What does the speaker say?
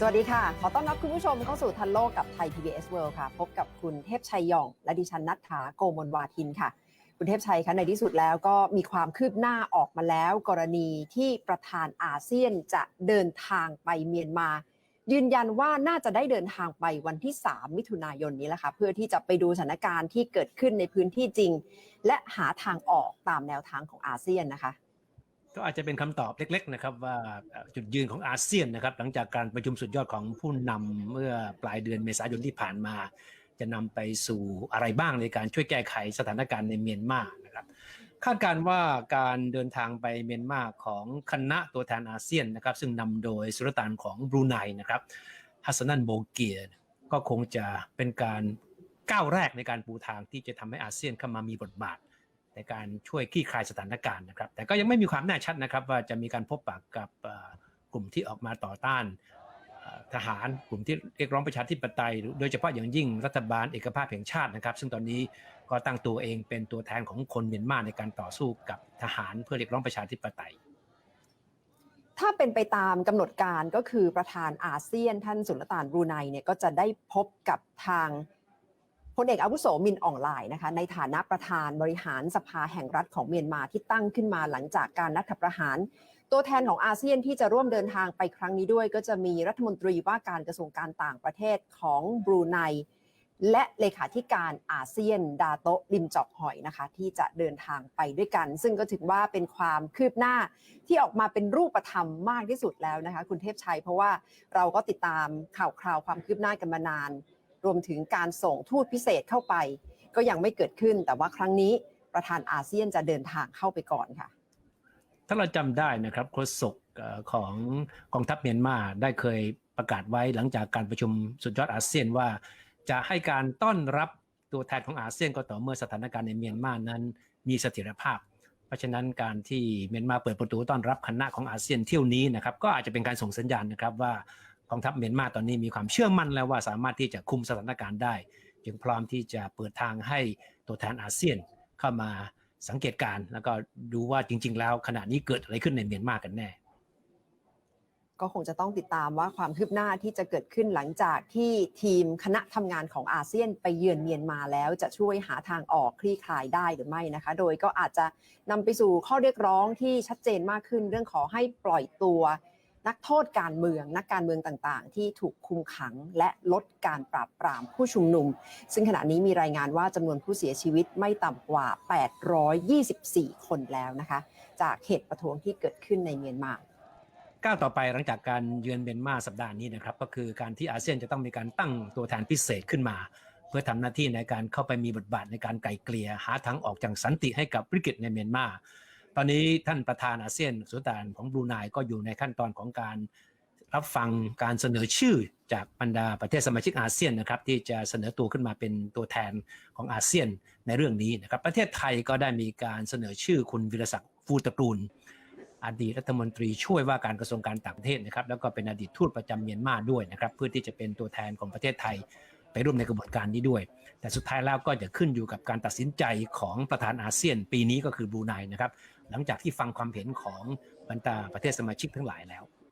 สวัสดีค่ะ ขอต้อนรับคุณผู้ชมเข้าสู่ทันโลกกับไทย PBS World ค่ะ พบกับคุณเทพชัยย่อง และดิฉันนัทธาโกมลวาทินค่ะ คุณเทพชัยคะในที่สุดแล้วก็มีความคืบหน้าออกมาแล้ว กรณีที่ประธานอาเซียนจะเดินทางไปเมียนมา ยืนยันว่าน่าจะได้เดินทางไปวันที่ 3 มิถุนายนนี้แหละค่ะเพื่อที่จะไปดูสถานการณ์ที่เกิดขึ้นในพื้นที่จริง และหาทางออกตามแนวทางของอาเซียนนะคะ ก็อาจจะเป็นคำตอบเล็ก ๆ นะครับ ว่าจุดยืนของอาเซียนนะครับ หลังจากการประชุมสุดยอดของผู้นำเมื่อปลายเดือนเมษายนที่ผ่านมา จะนำไปสู่อะไรบ้างในการช่วยแก้ไขสถานการณ์ในเมียนมานะครับ คาดการณ์ว่าการเดินทางไปเมียนมาของคณะตัวแทนอาเซียนนะครับ ซึ่งนำโดยสุลต่านของบรูไนนะครับฮัสซันันโบเกียก็คงจะเป็นการก้าวแรกในการปูทางที่จะทำให้อาเซียนเข้ามามีบทบาท ในการช่วยคลี่คลายสถานการณ์นะครับ แต่ก็ยังไม่มีความแน่ชัดนะครับ ว่าจะมีการพบปะกับกลุ่มที่ออกมาต่อต้านทหารกลุ่มที่เรียกร้องประชาธิปไตย โดยเฉพาะอย่างยิ่งรัฐบาลเอกภาพแห่งชาตินะครับ ซึ่งตอนนี้ก็ตั้งตัวเองเป็นตัวแทนของคนเมียนมาในการต่อสู้กับทหารเพื่อเรียกร้องประชาธิปไตย ถ้าเป็นไปตามกำหนดการก็คือประธานอาเซียนท่านสุลต่านบรูไนเนี่ยก็จะได้พบกับทาง พลเอกอาวุโสมินอ่องหลายนะคะในฐานะประธานบริหารสภาแห่งรัฐของเมียนมาที่ตั้งขึ้นมาหลังจากการรัฐประหาร ตัวแทนของอาเซียนที่จะร่วมเดินทางไปครั้งนี้ด้วย ก็จะมีรัฐมนตรีว่าการกระทรวงการต่างประเทศของบรูไนและเลขาธิการอาเซียนดาโตะริมจอกหอยนะคะ ที่จะเดินทางไปด้วยกัน ซึ่งก็ถือว่าเป็นความคืบหน้าที่ออกมาเป็นรูปธรรมมากที่สุดแล้วนะคะ คุณเทพชัยเพราะว่าเราก็ติดตามข่าวคราวความคืบหน้ากันมานาน รวมถึงการส่งทูตพิเศษเข้าไป ก็ยังไม่เกิดขึ้น แต่ว่าครั้งนี้ประธานอาเซียนจะเดินทางเข้าไปก่อนค่ะ ถ้าเราจำได้นะครับโฆษกของกองทัพเมียนมาได้เคยประกาศไว้หลังจากการประชุมสุดยอดอาเซียนว่า จะให้การต้อนรับตัวแทนของอาเซียนก็ต่อเมื่อสถานการณ์ในเมียนมานั้นมีเสถียรภาพ เพราะฉะนั้นการที่เมียนมาเปิดประตูต้อนรับคณะของอาเซียนเที่ยวนี้นะครับก็อาจจะเป็นการส่งสัญญาณนะครับว่า กองทัพเมียนมาตอนนี้มีความเชื่อมั่นแล้วว่าสามารถที่จะคุมสถานการณ์ได้ จึงพร้อมที่จะเปิดทางให้ตัวแทนอาเซียนเข้ามาสังเกตการณ์แล้วก็ดูว่าจริง ๆ แล้วขณะนี้เกิดอะไรขึ้นในเมียนมากันแน่ ก็คงจะต้องติดตามว่าความคืบหน้าที่จะเกิดขึ้นหลังจากที่ทีมคณะทำงานของอาเซียนไปเยือนเมียนมาแล้วจะช่วยหาทางออกคลี่คลายได้หรือไม่นะคะ โดยก็อาจจะนำไปสู่ข้อเรียกร้องที่ชัดเจนมากขึ้นเรื่องขอให้ปล่อยตัว นักโทษการเมือง นักการเมืองต่างๆ ที่ถูกคุมขังและลดการปราบปรามผู้ชุมนุม ซึ่งขณะนี้มีรายงานว่าจำนวนผู้เสียชีวิตไม่ต่ำกว่า 824 คนแล้วนะคะ จากเหตุประท้วงที่เกิดขึ้นในเมียนมาก้าวต่อไปหลังจากการเยือนเมียนมาสัปดาห์นี้นะครับ ก็คือการที่อาเซียนจะต้องมีการตั้งตัวแทนพิเศษขึ้นมา เพื่อทำหน้าที่ในการเข้าไปมีบทบาทในการไกลเกลี่ยหาทางออกจากสันติให้กับวิกฤตในเมียนมา ตอนนี้ท่านประธานอาเซียนสุลต่านของบรูไนก็อยู่ในขั้นตอนของการรับฟังการเสนอชื่อจากบรรดาประเทศสมาชิกอาเซียนนะครับที่จะเสนอตัวขึ้นมาเป็นตัวแทนของอาเซียนในเรื่องนี้นะครับประเทศไทยก็ได้มีการเสนอชื่อคุณวิรศักดิ์ฟูตระกูลอดีตรัฐมนตรีช่วยว่าการกระทรวงการต่างประเทศนะครับแล้วก็เป็นอดีตทูตประจำเมียนมาด้วยนะครับเพื่อที่จะเป็นตัวแทนของประเทศไทย ไปร่วมในกระบวนการนี้ด้วย แต่สุดท้ายแล้วก็จะขึ้นอยู่กับการตัดสินใจของประธานอาเซียน ปีนี้ก็คือบรูไนนะครับหลังจากที่ฟังความเห็นของบรรดาประเทศสมาชิกทั้งหลายแล้ว